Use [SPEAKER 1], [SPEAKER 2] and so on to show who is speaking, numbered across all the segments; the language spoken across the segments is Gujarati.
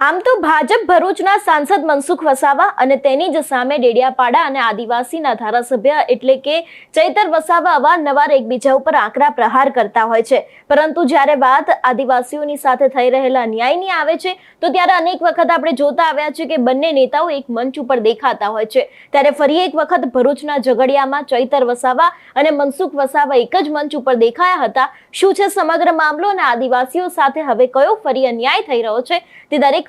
[SPEAKER 1] આમ તો ભાજપ ભરૂચના સાંસદ મનસુખ વસાવા અને તેની જ સામે ડેડિયાપાડા અને આદિવાસીના ધારાસભ્ય એટલે કે ચૈતર વસાવા અવારનવાર એકબીજા ઉપર આકરા પ્રહાર કરતા હોય છે. પરંતુ જ્યારે વાત આદિવાસીઓની સાથે થઈ રહેલા ન્યાયની આવે છે, તો ત્યારે અનેક વખત આપણે જોતા આવ્યા છે કે બંને નેતાઓ એક મંચ ઉપર દેખાતા હોય છે. ત્યારે ફરી એક વખત ભરૂચના ઝઘડિયામાં ચૈતર વસાવા અને મનસુખ વસાવા એક જ મંચ ઉપર દેખાયા હતા. શું છે સમગ્ર મામલો અને આદિવાસીઓ સાથે હવે કયો ફરી અન્યાય થઈ રહ્યો છે? તે દરેક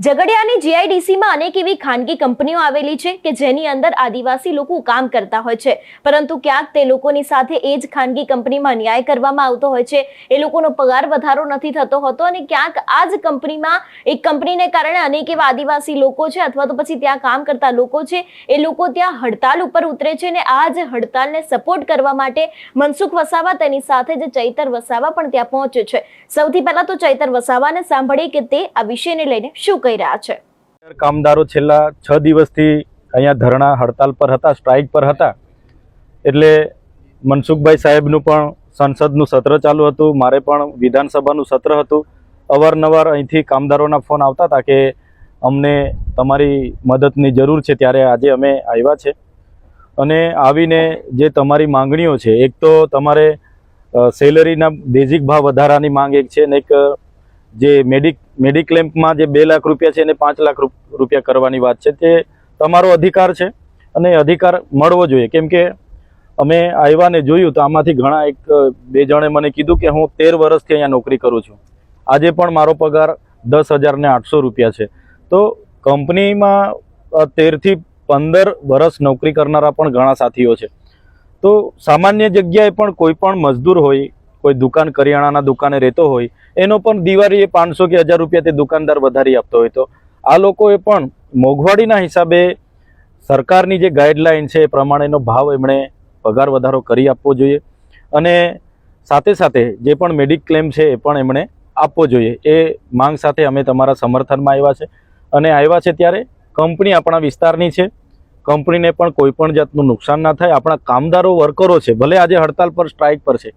[SPEAKER 1] ઝઘડિયાની જીઆઈડીસીમાં અનેક એવી ખાનગી કંપનીઓ આવેલી છે કે જેની અંદર આદિવાસી લોકો કામ કરતા હોય છે. પરંતુ ક્યાંક તે લોકોની સાથે એ જ ખાનગી કંપનીમાં ન્યાય કરવામાં આવતો હોય છે. એ લોકોનો પગાર વધારો નથી થતો હોતો અને ક્યાંક આ જ કંપનીમાં એક કંપનીને કારણે અનેક એવા આદિવાસી લોકો છે અથવા તો પછી ત્યાં કામ કરતા લોકો છે. એ લોકો ત્યાં હડતાલ ઉપર ઉતરે છે અને આ જ હડતાલને સપોર્ટ કરવા માટે મનસુખ વસાવા તેની સાથે જ ચૈતર વસાવા પણ ત્યાં પહોંચે છે. સૌથી પહેલા તો ચૈતર વસાવાને સાંભળીએ કે તે આ વિષયને લઈને શું કહી રહ્યા છે.
[SPEAKER 2] કામદારો છેલ્લા છ દિવસથી અહીંયા ધરણા હડતાલ પર હતા, સ્ટ્રાઇક પર હતા. એટલે મનસુખભાઈ સાહેબનું પણ સંસદનું સત્ર ચાલુ હતું, મારે પણ વિધાનસભાનું સત્ર હતું. અવારનવાર અહીંથી કામદારોના ફોન આવતા હતા કે અમને તમારી મદદની જરૂર છે, ત્યારે આજે અમે આવ્યા છે. અને આવીને જે તમારી માંગણીઓ છે, એક તો તમારે સેલરીના બેઝિક ભાવ વધારાની માંગ એક છે ને એક જે મેડિક મેડિક્લેમ્પમાં જે બે લાખ રૂપિયા છે એને પાંચ લાખ રૂપિયા કરવાની વાત છે તે તમારો અધિકાર છે અને અધિકાર મળવો જોઈએ. કેમ કે અમે આવ્યા ને જોયું તો આમાંથી ઘણા એક, બે જણે મને કીધું કે હું તેર વર્ષથી અહીંયા નોકરી કરું છું. આજે પણ મારો પગાર દસ હજાર ને આઠસો રૂપિયા છે. તો કંપનીમાં તેરથી પંદર વર્ષ નોકરી કરનારા પણ ઘણા સાથીઓ છે. તો સામાન્ય જગ્યાએ પણ કોઈ પણ મજદૂર હોય કોઈ દુકાન, કરિયાણાના દુકાને રહેતો હોય, એનો પણ દિવાળીએ પાંચસો કે હજાર રૂપિયા તે દુકાનદાર વધારી આપતો હોય. તો આ લોકોએ પણ મોંઘવારીના હિસાબે સરકારની જે ગાઈડલાઇન છે એ પ્રમાણેનો ભાવ એમણે પગાર વધારો કરી આપવો જોઈએ અને સાથે સાથે જે પણ મેડિક્લેમ છે એ પણ એમણે આપવો જોઈએ. એ માંગ સાથે અમે તમારા સમર્થનમાં આવ્યા છે અને આવ્યા છે ત્યારે કંપની આપણા વિસ્તારની છે. કંપનીને પણ કોઈ પણ જાતનું નુકસાન ના થાય. આપણા કામદારો, વર્કરો છે. ભલે આજે હડતાલ પર, સ્ટ્રાઇક પર છે.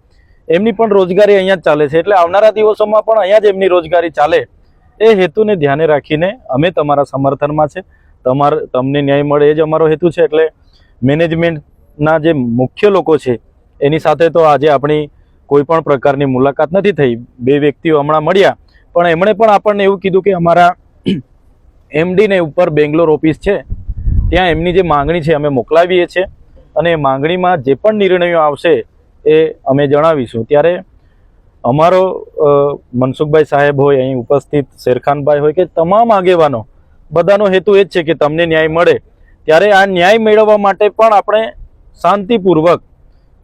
[SPEAKER 2] એમની પણ રોજગારી અહીંયા જ ચાલે છે. એટલે આવનારા દિવસોમાં પણ અહીંયા જ એમની રોજગારી ચાલે. એ હેતુને ધ્યાને રાખીને અમે તમારા સમર્થનમાં છે. તમાર, તમને ન્યાય મળે એ જ અમારો હેતુ છે. એટલે મેનેજમેન્ટના જે મુખ્ય લોકો છે, એની સાથે તો આજે આપણી કોઈ પણ પ્રકારની મુલાકાત નથી થઈ. બે વ્યક્તિઓ હમણાં મળ્યા. પણ એમણે પણ આપણને એવું કીધું કે અમારા એમડીને ઉપર બેંગ્લોર ઓફિસ છે. ત્યાં એમની જે માંગણી છે, અમે મોકલાવીએ છીએ. અને એ માંગણીમાં જે પણ નિર્ણયો આવશે એ અમે જણાવીશું. ત્યારે અમારો મનસુખભાઈ સાહેબ હોય, અહીં ઉપસ્થિત શેરખાનભાઈ હોય કે તમામ આગેવાનો, બધાનો હેતુ એ જ છે કે તમને ન્યાય મળે. ત્યારે આ ન્યાય મેળવવા માટે પણ આપણે શાંતિપૂર્વક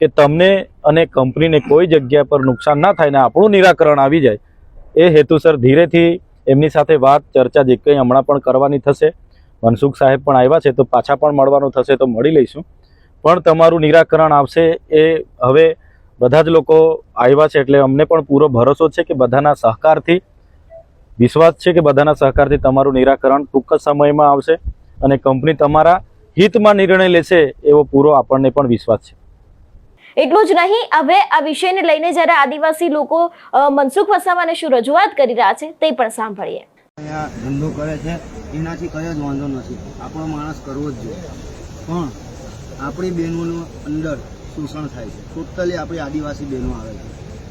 [SPEAKER 2] કે તમને અને કંપનીને કોઈ જગ્યા પર નુકસાન ના થાય ને આપણું નિરાકરણ આવી જાય, એ હેતુસર ધીરેથી એમની સાથે વાત, ચર્ચા જે કંઈ હમણાં પણ કરવાની થશે, મનસુખ સાહેબ પણ આવ્યા છે તો પાછા પણ મળવાનું થશે તો મળી લઈશું. પણ તમારું નિરાકરણ આવશે એ હવે બધા જ લોકો આવ્યા છે એટલે અમને પણ પૂરો ભરોસો છે કે બધાના સહકારથી વિશ્વાસ છે કે બધાના સહકારથી તમારું નિરાકરણ ટૂંક જ સમયમાં આવશે અને કંપની તમારા હિતમાં નિર્ણય લેશે એવો પૂરો આપણને પણ વિશ્વાસ છે.
[SPEAKER 1] એટલું જ નહીં હવે આ વિષયને લઈને જ્યારે આદિવાસી લોકો મનસુખ વસાવાને શું રજૂઆત કરી રહ્યા છે તે પણ સાંભળીએ.
[SPEAKER 3] અહીંયા ધંધો કરે છે એનાથી કયો જ વાંધો નથી. આપણો માણસ કરવો જ જોઈએ. પણ આપણી બહેનોનું અંદર શોષણ થાય છે. ટોટલી આપણી આદિવાસી બહેનો આવે છે.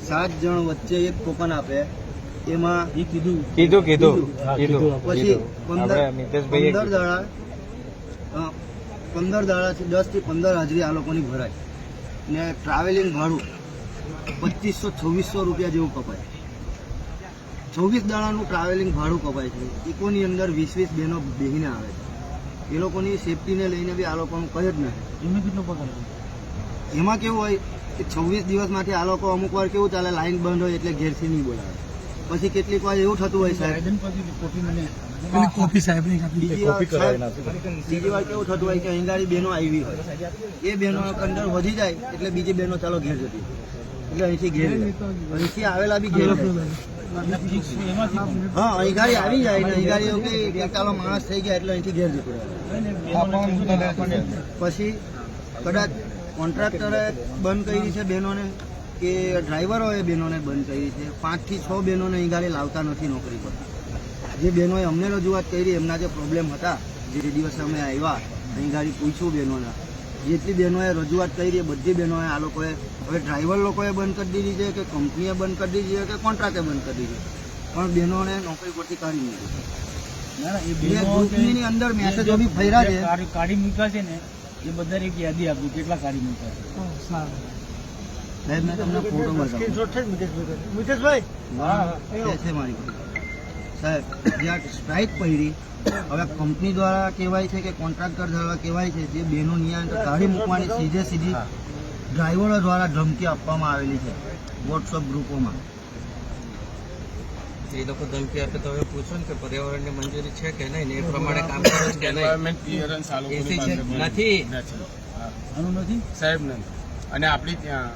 [SPEAKER 3] સાત જણ વચ્ચે એક ટોકન આપે એમાં એ કીધું.
[SPEAKER 4] કીધું કીધું.
[SPEAKER 3] પછી પંદર પંદર દાડા પંદર દાડાથી દસથી પંદર હાજરી આ લોકોની ભરાય. ને ટ્રાવેલિંગ ભાડું પચીસો છવ્વીસો રૂપિયા જેવું કપાય. છવ્વીસ દાડાનું ટ્રાવેલિંગ ભાડું કપાય છે. ઇકોની અંદર વીસ વીસ બહેનો બેહીને આવે છે. એ લોકોની સેફટીને લઈને બી આ લોકોનું કહે જ નથી એમાં કેટલો પગાર એમાં કેવું હોય કે છવ્વીસ દિવસમાંથી આ લોકો અમુક વાર કેવું ચાલે લાઈન બંધ હોય એટલે ઘેરથી નહીં બોલાવે. પછી કેટલીક વાર એવું થતું હોય સાહેબ.
[SPEAKER 5] કોફી સાહેબ
[SPEAKER 3] બીજી વાર કેવું થતું હોય કે અહીંગાડી બહેનો આવી હોય. એ બહેનો અંદર વધી જાય એટલે બીજી બહેનો ચાલો ઘેર જતી એટલે અહીંથી ઘેર અહીંથી આવેલા બી ઘેર હા અહીં ગાડી આવી જાય ને અહીં ગાડી એવું કે કે ચાલો માણસ થઈ ગયા એટલે અહીંથી ઘેર જતું રહે. પછી કદાચ કોન્ટ્રાક્ટરે બંધ કરી છે બહેનોને કે ડ્રાઈવરોએ બહેનોને બંધ કરી છે? પાંચથી છ બહેનોને અહીં ગાડી લાવતા નથી નોકરી પર. જે બહેનોએ અમને રજૂઆત કરી, એમના જે પ્રોબ્લેમ હતા, જે દિવસે અમે આવ્યા, અહીં ગાડી પૂછ્યું બહેનોના. જેટલી બહેનોએ રજૂઆત કરી, એ બધી બહેનોએ આ લોકોએ, હવે ડ્રાઈવર લોકોએ બંધ કરી દીધી છે કે કંપનીએ બંધ કરી દીધી છે કે કોન્ટ્રાક્ટે બંધ કરી દીધી પણ બહેનોને નોકરી પરથી કાઢી એ ગ્રુપની અંદર મેસેજો બી ફર્યા છે.
[SPEAKER 4] કાઢી મૂક્યા છે ને એ બધા એક યાદી આપી કેટલા કાઢી મૂક્યા છે.
[SPEAKER 3] સાહેબ મેં તમને ફોટો બતાવ્યો હા, છે મારી સાહેબ જ્યાં સ્ટ્રાઇક પડી હવે કંપની દ્વારા કહેવાય છે કે કોન્ટ્રાક્ટર દ્વારા કહેવાય છે જે બેનો નિયંત્ર કાઢી મૂકવાની સીધે સીધી ડ્રાઈવરો દ્વારા ધમકી આપવામાં આવેલી છે વોટ્સઅપ ગ્રુપોમાં
[SPEAKER 6] એ લોકો ધમકી આપે તો હવે પૂછો ને કે પર્યાવરણની મંજૂરી છે કે નહીં એ પ્રમાણે કામ કરો છો કે નહીં? એસી છે?
[SPEAKER 4] નથી.
[SPEAKER 5] સાહેબ નથી અને આપણી ત્યાં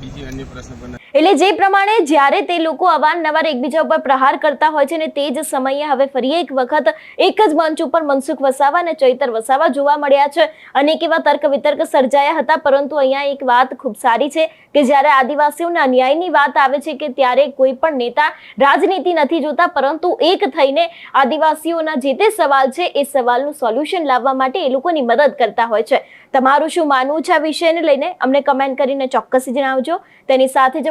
[SPEAKER 5] બીજી અન્ય પ્રશ્ન પણ
[SPEAKER 1] એટલે જે પ્રમાણે જ્યારે તે લોકો અવારનવાર એકબીજા ઉપર પ્રહાર કરતા હોય છે ને તે જ સમયે હવે ફરી એક વખત એક જ મંચ ઉપર મનસુખ વસાવા અને ચૈતર વસાવા જોવા મળ્યા છે. અનેક એવા તર્ક વિતર્ક સર્જાયા હતા, પરંતુ અહીંયા એક વાત ખૂબ સારી છે કે જ્યારે આદિવાસીઓના ન્યાયની વાત આવે છે કે ત્યારે કોઈ પણ નેતા રાજનીતિ નથી જોતા, પરંતુ એક થઈને આદિવાસીઓના જે તે સવાલ છે એ સવાલનું સોલ્યુશન લાવવા માટે એ લોકોની મદદ કરતા હોય છે. તમારું શું માનવું છે આ વિષયને લઈને? અમને કમેન્ટ કરીને ચોક્કસ જણાવજો. તેની સાથે જ